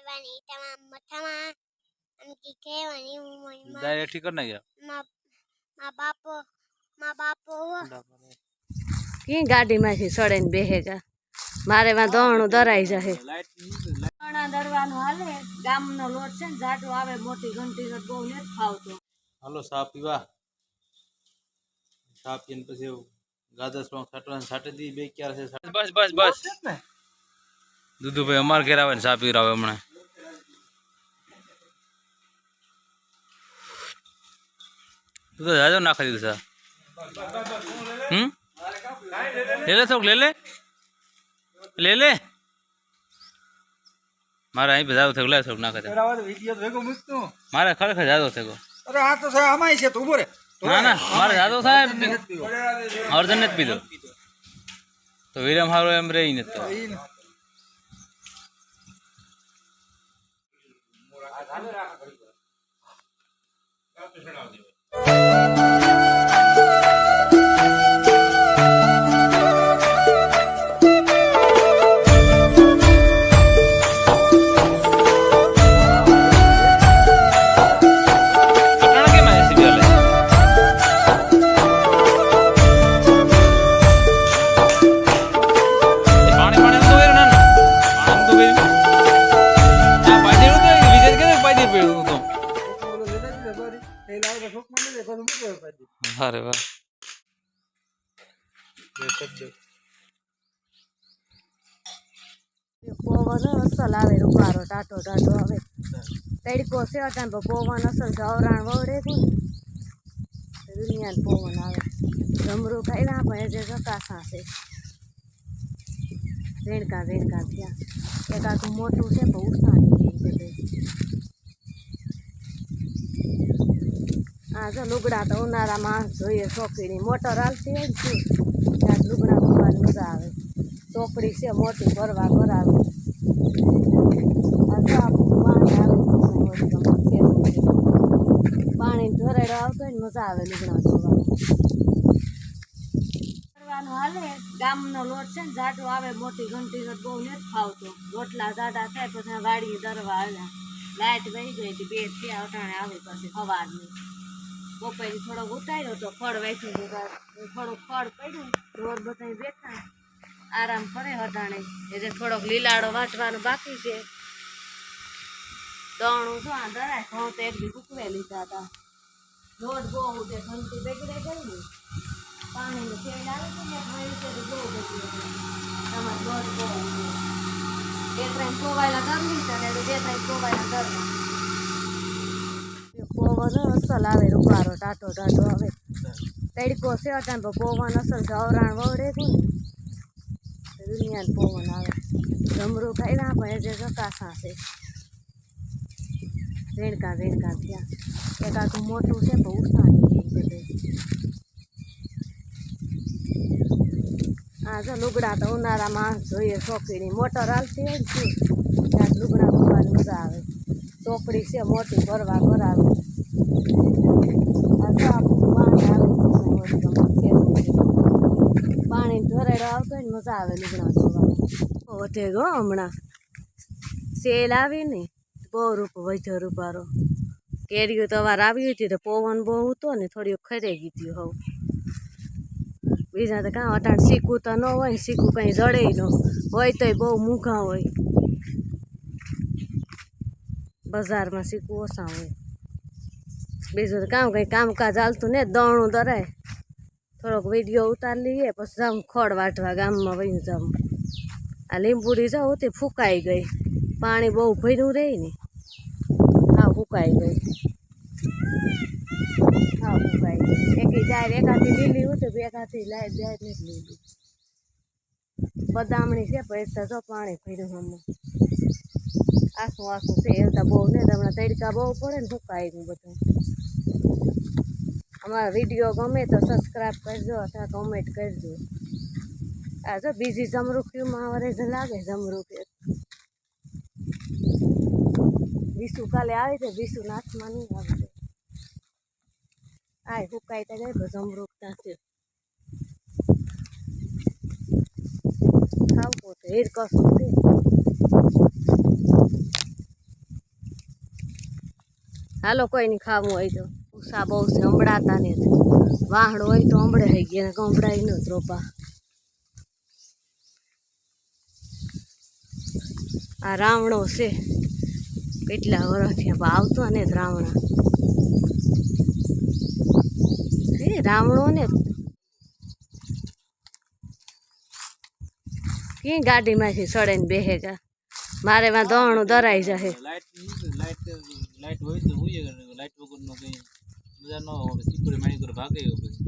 આવ્યા તમામ મઠામાં આમ કી કહેવાની હું મોયમાં ડાયરેક્ટ કરી નાખ્યા માં માં બાપો માં બાપો હો કી ગાડીમાંથી સડે બેહે જા મારે માં દોણું દરાઈ જશે ચણા દરવાનું હાલે ગામનો લોટ છે ને જાટો આવે મોટી ઘંટી બહુ નથી ફાવતો હાલો ચા પીવા ચા પીને પછી ગાદર સ્ટ્રોંગ છાંટવાનું છાંટી દી બે ક્યારે છે છાંટી- બસ બસ બસ દુદુભાઈ અમાર ઘેર આવે ને ચા પીવડાવે હમણાં તું તો જાજો નાખી દીધું સા હમ લે લે થોડુંક લે લે લે લે મારે અહીં બધા થયું લે થોડુંક નાખે વીડિયો ભેગો મૂકતું મારે ખરેખર જાદો થયો અરે આ તો સાહેબ આમાંય છે તું ઊભો રે ના ના મારે જાદવ સાહેબ અર્જન નથી પીધો તો વિરમ હારો એમ રહી નથી તો Música રબારી. એ લાવે તો શોખમાં લઈ લે, પાછું મૂકે પાછી. અરે વાહ પવન અસલ આવે રૂપારો ટાટો ટાટો આવે તડકો છે અટાણ તો પવન અસલ જવરાણ વવડે તું ને દુનિયાને પવન આવે જમરૂ ખાઈ ના પણ જે ચકાસા છે રેણકા રેણકા થયા એક આખું મોટું છે પણ ઉસાણી હા જો લુગડા તો ઉનાળામાં જોઈએ ચોકડીની. મોટર હાલતી હોય ને ત્યાં લુગડા ભરવાની મજા આવે. ચોકડી છે, મોટી ભરવા આ આપણું પાણી ધોરેડો આવતો હોય ને મજા આવે લુગડા ધોવાનું હાલે. ગામનો લોટ છે ને જાડો આવે, મોટી ઘંટી બહુ નથી ફાવતો. રોટલા જાડા થાય, પછી વાડી દરવા આવ્યા લાઇટ વહી ગઈ હતી, બે થયા, અટાણે આવી પછી સવારની બપોરે થોડોક ઉતાર્યો તો ફળ વાંચ્યું થોડુંક ફળ પડ્યું. ઢોર બધા બેઠા. આરામ કરે હટાણે. એ જે થોડોક લીલાડો વાંચવાનો બાકી છે. દણું શું આ દરાય ઘઉં તો એક દી કૂકવે લીધા હતા. લોટ બહુ તે ઘંટી બગડે ને. પાણીનું શેડ આવે છે ને ભાઈ છે બહુ બગડે તમારે લોટ બહુ. બે ત્રણ કોવાયેલા ગરમી છે ને બે ત્રણ કોવાયેલા કરવા પવન અસલ આવે રૂપારો ટાટો ટાટો આવે તડકો છે અટાણ તો પવન અસલ જવરાણ વવડે તું ને. દુનિયાને પવન આવે. જમરૂ ખાઈ ના પણ એ ચકાસા છે. રેણકા રેણકા થયા. એક આખું મોટું છે પણ ઉસાણી હા જો લુગડા તો ઉનાળામાં જોઈએ, ચોકડીની મોટર હાલતી હોય ને ત્યાં લુગડા ધોવાની મજા આવે. ચોકડી છે, મોટી ભરવા કરાવે આ જો આપણું પાણી આવે છે, પાણી ધોરેડો આવતો હોય ને મજા આવે ધોવાની વધે ગો હમણાં. સેલ આવી ને, બહુ રૂપ વધ્યો રૂપારો કેરીઓ તો વાર આવી હતી તો પવન બહુ હતો ને થોડી ખરે ગઈ હતી હવ. બીજા તો કાં અટાણ શીખવું તો ન હોય ને, શીખવું કંઈ જડે ન હોય, તોય બહુ મૂઘા હોય. બજારમાં શીખવું ઓછા હોય. બીજું તો કામ કંઈ કામકાજ હાલતું ને, દણું દરાય. થોડોક વીડિયો ઉતારી લઈએ, પછી જમ ખડ વાટવા ગામમાં વહી જમ આ લીંબુડી જાઉં તે ફૂંકાઈ ગઈ. પાણી બહુ ભર્યું રહે ને. હા, ફૂંકાઈ ગઈ હા, ફૂંકાઈ ગઈ એકી જાય એકાથી લીલી ઉઠે બે એકાથી લાઈ જાય નથી લીલી. બદામણી છે, પણ એકતા જો પાણી ભર્યું હમણાં. આસું આસું છે એ બહુ ને, હમણાં તડકા બહુ પડે ને, ફૂંકાઈ ગયું બધું. અમારા વીડિયો ગમે તો સબસ્ક્રાઈબ કરજો, અથવા કોમેન્ટ કરજો. આ જો બીજી જમરૂખીમાં વરે જ લાગે જમરૂખ વિસુ કાલે આવી છે વિસુ નાથમાં નહીં આવે. આ હુકાઈ તો પણ જમરૂખ ખાવું પોતે હેર કશું હાલો, કોઈ નહીં ખાવું હોય તો. ઉષા બહુ છે હંભળાતા ને વાહણ હોય તો હંભળે થઈ ગયા ને કંભળાય ન રોપા આ રાવણો છે. કેટલા વર્ષથી આવતો ને રાવણા. એ રાવણો ને કઈ ગાડીમાંથી સડે ને બેહે કા મારે માં દોણું દરાઈ જશે લાઈટ હોય તો હોય લાઈટ વગરનો કંઈ મજા ન આવે સિક્યુરિટી માણી કરે ભાગે એવું પછી.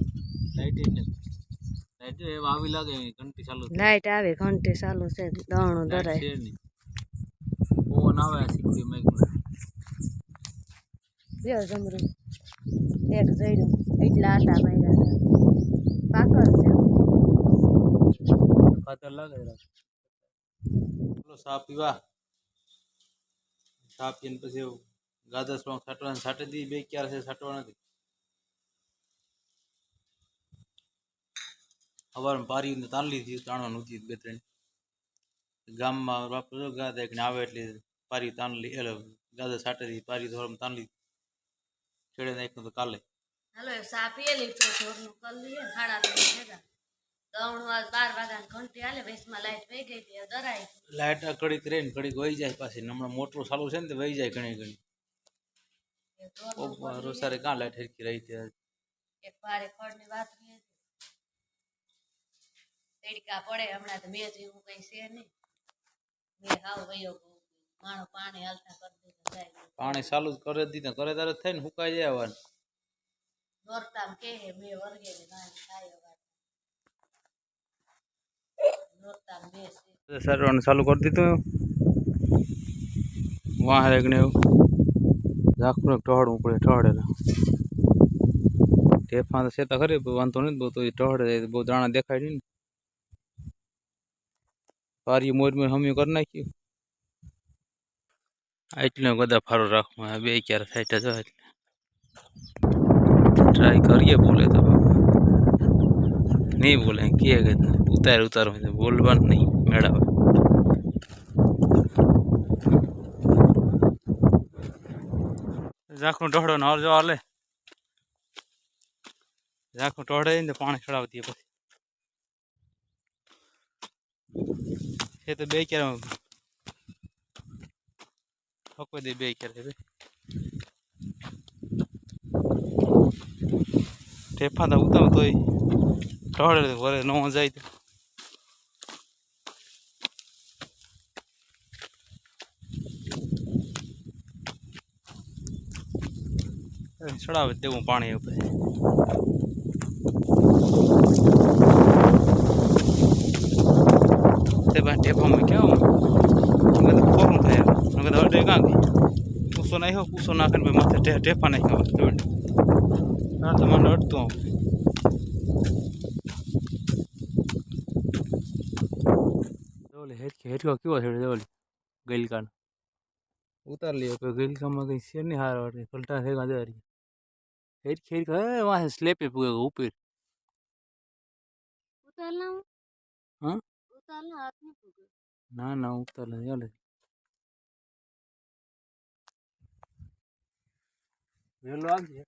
લાઈટ જ નથી. લાઈટ એ આવી લાગે ઘંટી ચાલુ થાય. લાઈટ આવે ઘંટી ચાલુ છે દોણું લાઈટ દરાય છે નહીં. પવન આવે સિક્યુરિટી માઈક લ્યો જમરું. એક જઈડું એટલા આટા માર્યા હતા પાકર છે. ખાતર લાગે જરાક. ચલો ચા પીવા. ચા પીને પછી ગાધા સ્ટ્રોંગ છાંટવાના છાંટી દી બે ક્યારે છે છાંટવા નથી સવારમાં પારી તાણ લીધી તાણવાનું નહોતી બે ત્રણ. ગામમાં બાપ જો ગાધા એક આવે એટલે પારી તાણ લી એટલે ગાધા છાંટી પારી ધોરમાં તાણ લીધી છેડે નાખ્યું તો કાલે. હાલો સા પીએ લીધો ઢોરનું કરી લઈએ ખાડા તો ભેગા. દવણું બાર વાગ્યા ઘંટી હાલે વેસમાં લાઈટ વહી ગઈ હતી દરાઈ લાઇટ ઘડીક રહે ને ઘડીક વહી જાય પાછી હમણાં મોટરું ચાલુ છે ને તે વહી જાય ઘણી ઘણી. રોસારે કાં લાઈટ હરખી રહી ત્યાં એક ભારે ખડની વાત રહી તડકા પડે. હમણાં તો મેં જેવું કઈ છે નહીં. મેં હાવ વયો માણો પાણી હાલતા કરી દીધું જાય. પાણી ચાલુ જ કરે દીધું કરે તારે થાય ને સુકાઈ જાય આવવાનું નોરતામ કે મેં વર્ગે ને ગાય થાય નોરતામ બે છે. ચાલુ કરી દીધું વાહ રેગને એવું. ઝાખરું એક ટહડવું પડે ટહડેલા ટેફા તો સેતા ખરી પણ વાંધો નહીં બહુ તો એ ટહડે બહુ દાણા દેખાય નહીં ને. પારી મોર મોર હમી કરી નાખ્યું. એટલો બધા ફારો રાખવું આ બે ક્યારે સાઈડ જ હોય એટલે ટ્રાય કરીએ બોલે તો. નહીં બોલે કહે કે ઉતાર ઉતાર બોલવાનું નહીં મેળાવે ઝાંખું ટોળો ને જો હાલે. ઝાંખું ટોળે ને પાણી ચડાવતી પછી. એ તો બે ક્યારે હકવે દે બે ક્યારે બે ઠેફા તો ઉતાવ તોય તો વરે, ન જાય તો. ચડાવે તેવું પાણી ઉપર. ભાઈ ટેપામાં કેવું મેં તો ખોરું થાય મેં કીધું અડે કાં ગઈ પૂસો નાખ્યો પૂસો નાખીને ભાઈ માથે ટે ટેપા નાખ્યા જોડે હા તો મને અડતું આવું જોલે હેઠ હેઠો કેવો છે જોલે ગઈલકાનો ઉતાર લ્યો કે ગઈલકામાં કઈ છે નહીં હાર વાટે કલટા થઈ ગયા જરી હેઠ ખેડ હે વાહ સ્લેપે પૂગે ઉપર ઉતાર લાવ હા? હાથ નહીં ના ના ઉતાર લે ચાલે વેલો આવજે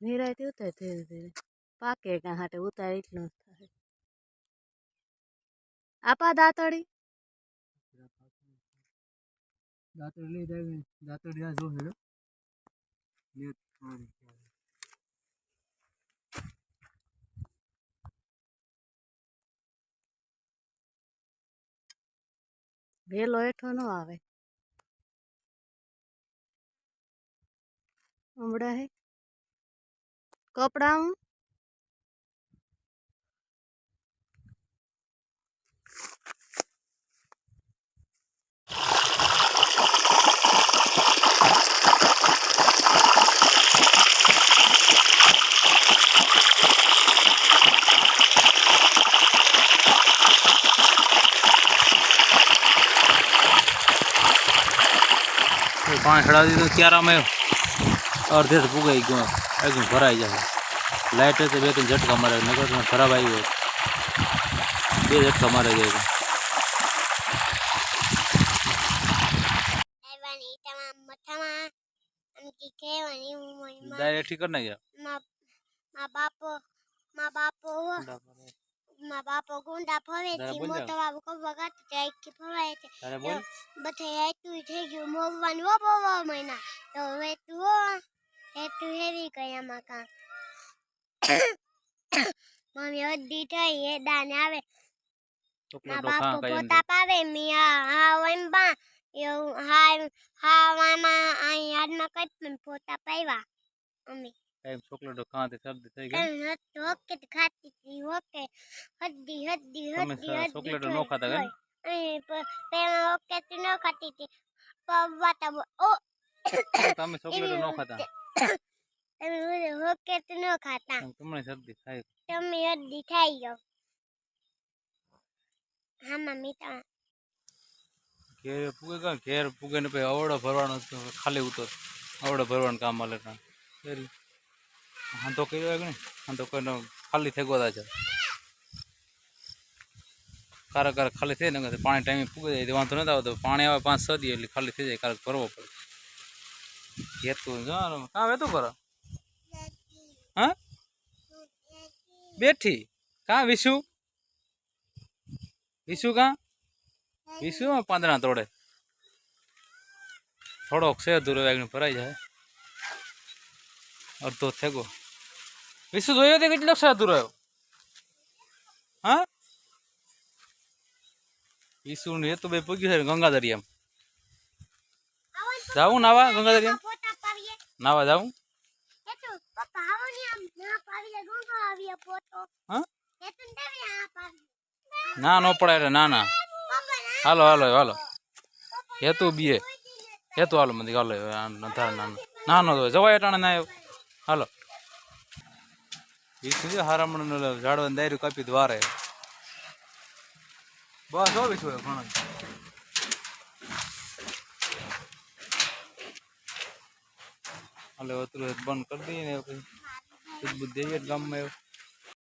નિરાયથી ઉતાર ધીરે ધીરે પાકે કાં હાટે ઉતાર એટલો જ થાય આપા દાતડી દાંતડી લઈ જાય દાંતડી આ જો હેડો વેલો હેઠો ન આવે. હમણાં હે. કપડા પાણી ચડાવી દીધું ક્યારામાં અડધે તો ફૂગાઈ ગયો એકદમ ભરાઈ જાય લાઇટ હતી બે ત્રણ ઝટકા મારે નગર તો ખરાબ આવી ગયો બે ઝટકા મારે જાય આવ્યાની તમામ મથામાં આમ કે કહેવાની ઉંમરમાં ડાયરેક્ટ ઠીક કરી નાખ્યા મા મા બાપો મા બાપો હો મા બાપો ગુંડા ફરે છે મોટો બાપુ કબા કાઢતો તો આખી ફરાય છે. બધે હેતું થઈ ગયું મોગવાનું હો બહુ મહિના. તો હવે તું હો હેતું હેવી કયામાં કાં મમ્મી અડધી થઈ એ દાને આવે. મા ચોકલેટો બાપો કાંઈ પોતા પાવે મિયા હા એમ બા એવું હા હા વાના અહીં યાદમાં કઈ પણ પોતા પાવ્યા મમ્મી. કાંઈ ચોકલેટો ખાવાથી શરદી થઈ ગઈ ઓકે ખાતી હતી ઓકે હદ્દી હદ્દી તમે હદ્દી ચોકલેટો નો ખાતા ગઈ પેલા ઓકે તો નો ખાતી હતી પપ્પા તો ઓ તમે ચોકલેટો નો ખાતા તમે ઓકે તો નો ખાતા તમને શરદી થાય તમે હદ્દી થઈ ગયો હા મમ્મી તો ઘેર પૂગે કા ઘેર પૂગે ને પછી અવડો ભરવાનો ખાલી ઉતર અવડો ભરવાનું કામ મળે તા હા તો કર્યો કે નહીં? હા તો કોઈનો ખાલી થઈ ગયો છે. કારક કારક ખાલી થઈ ને પાણી ટાઈમે ફૂગી જાય વાંધો નથી આવતો પાણી આવે પાંચ છ દી એટલે ખાલી થઈ જાય, કારક ભરવો પડે. ઘેતું જવાનું કાં વેતું કરો? હા? બેઠી. કાં વિશુ વિશુ કાં? વિશુ પાંદડા તોડે. થોડોક છે દૂર ભરાઈ જાય. અડધો થેગો. વિશુ જોયો તે કેટલો સાધુ રહ્યો? હા? વિશુ ને તો બે પૂગ્યું છે ગંગા દરિયામાં જાવું નાવા ગંગા દરિયામાં નાવા જાવું ને, ના પડાય એટલે ના ના. હાલો હાલો હાલો. હેતુ બીએ. હેતુ હાલો મને હાલો ના, નો જવાય અટાણે ના આવ્યો. હાલો. હારામણ ઝાડવાનું દાયરું કાપી દ્વારે. વારે બસ, હો છું ઘણો એટલે અત્યારે બંધ કરી દઈએ ને, પછી ગામમાં આવ્યો